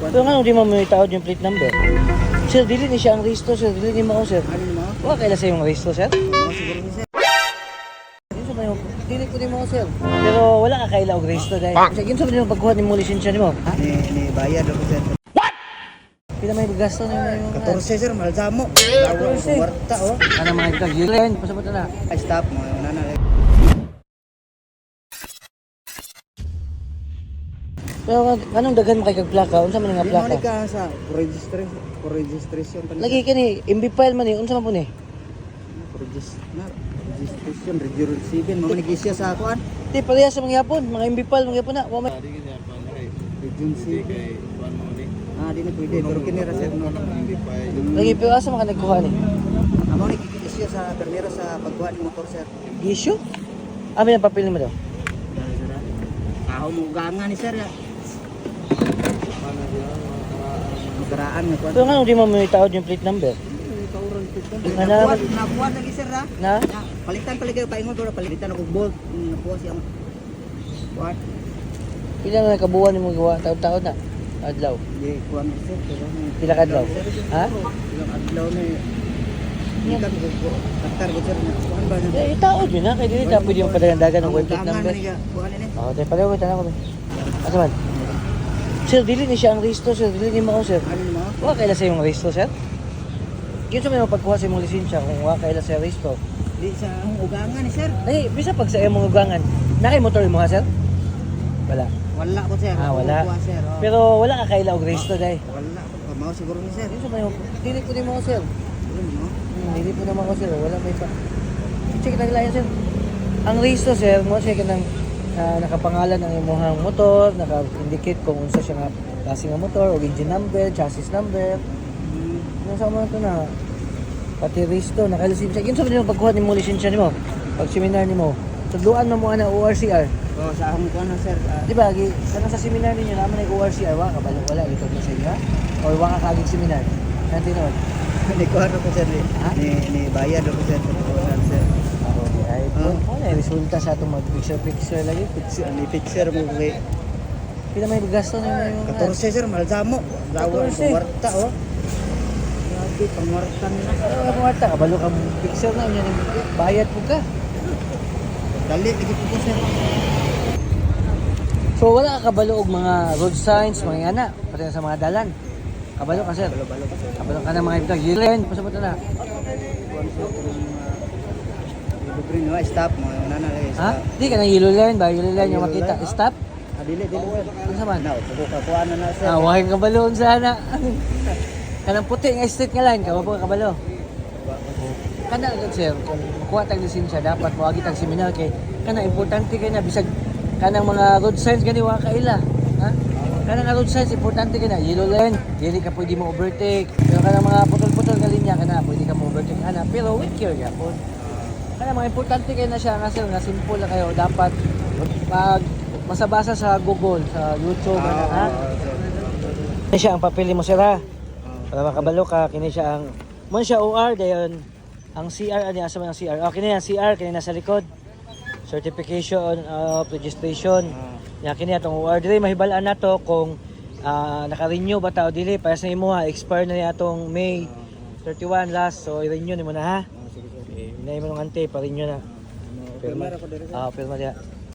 Pero nga, hindi mo may tawad yung plate number. Sir, dili ni siya ang resto, sir. Dili ni mo ako, sir. Ano mo? Wala kaila sa yung resto, sir. Oo, siguro ni sir. Yun sa may dili ko ni mo, sir. Pero wala ka kaila og resto dahil. Sa yun sa may pagkuha ni mo lisensya ni mo. Ha? Ni, ni bayad ako sir. Pila may gasto ni mo yung... 14 sir, mahal sa mo. Lawa, 14. kwarta oh. Ano mga ito? Yun, pasabot na na. Ay, stop mo. Ano na Pero anong daghan mo kay kag plaka? Unsa man nga Di mo ni plaka? ka sa registration. registration pa Lagi ka ni, MB file man ni, unsa man po ni? Registration. Registration. Registration. Mo ni gisya sa ako an. Di, pareha sa mga yapon, mga MB file, mga yapon na. Wa may... Regency. Ah, di na pwede. Pero kinira sir no. Lagi, pero asa mga nagkuha ni? Amo ni gisya sa permira sa pagkuha ni motor sir. Issue? Amin ang papel mo daw. Aho mo gangan ni sir ya. Magaraan nga kwan. Pero nga, hindi mo may tawad yung plate number. Nga na- Nakuha, nakuha lagi sir ha. Na? Na, palitan pala kayo paingon ko palitan ako bolt. Mm, Nakuha siyang What? Pila na kabuuan mo gawa, taon-taon na. Adlaw. Di kuha mo sir. pero Pila ka adlaw? Ha? Ilang adlaw na eh. Hindi ka ko Taktar ko sir. na, Kuhan ba na? Eh, taod yun ha. Kaya dili ta pwede yung padagandagan ng Ang web plate gangan number. na. Oo, tayo pala ko, tanong ko. Asa man? Sir, dili ni siya ang resto, sir. Dili ni mo sir. Ano mo? Wala kaila sa yung resto, sir? Yun sa may pagkuha sa imong lisensya kung wala kaila sa resto. Di sa ang ugangan sir. Ay, bisa pag sa imong ugangan, nakay motor mo ha, sir? Wala. Wala ko sir. Ah, wala. kuha, sir. oh. Pero wala ka kaila og resto dai. Wala ko. Kamao siguro ni sir. Yun sa may dili ko ni mo sir. Mo? Hmm, po naman ako, sir. Wala may pa. Check na sir. Ang resto, sir, mo siya ka ah, nakapangalan ng imong motor, naka-indicate kung unsa siya nga klase nga motor, o engine number, chassis number. Ano sa mga ito na pati resto, nakalisensya. Yun sa mga pagkuha ni mo lisensya ni mo, pag seminar ni mo. Tugduan mo mo na ORCR. Oh, sa akong kuha na sir. ah, Di ba, gi, kanang sa seminar ninyo naman ay ORCR, wala ka ba? Wala, ito na sa inyo, ha? Or wala ka kaging seminar. Nanti naman. Ni kuha na ko sir. ni-? Ni ni bayad ako sir. Kuha na sir. Ako, ay, Ah. ano yung resulta sa itong mag-picture-picture lagi? Picture, ni picture mo kay Pila may gasto na yung... 14 sir, mahal sa mo. Lawa, 14. kwarta oh. Grabe, pangwarta na. Ano ka mga kabalo ka picture na, yan, bayad po ka. Dali, lagi po sir. So wala ka kabalo og mga road signs, mga yana, pati na sa mga dalan. Kabalo ka, sir. Balo-balo ka sir. Kabalo ka ng mga ibitag. Yun, pasabot na na. Kuha sir ko green, no? Stop mo. Una na lang. Ha? stop. Di ka na yellow line ba? Yellow line yung makita. Stop? Ah, dili, dili. Ano sa man? Upo ka. Kuha na na sir. Ah, wahay kabalo sana. Kanang puti nga street nga line, kawa po ka kabalo. Kana agad sir, kung makuha tag lisensya dapat mo agi tag seminar kay kana importante kay na bisag kanang mga road signs gani wa kaila. Ha? Kanang nga road signs importante kay na yellow line, dili ka pwede mo overtake. Pero kanang mga putol-putol nga linya kana pwede ka mo overtake ana, pero with care gyapon. Kanang mga importante kay na siya nga sir, nga simple na kayo dapat pag masabasa sa Google, sa YouTube, ana, ha? Kini siya ang papili mo sir ha. Para makabalo ka, kini siya ang Mon siya OR dayon ang CR ani asa man ang CR. Oh, kini ang CR kini nasa likod. Certification of registration. Ya kini atong OR dili mahibalaan nato kung ah, naka-renew ba ta o dili para sa imo ha expire na ni atong May 31 last so i-renew nimo na ha. Hinay mo ng ante pa renew na. Pirma ra ko diri sir. Ah, pirma diha.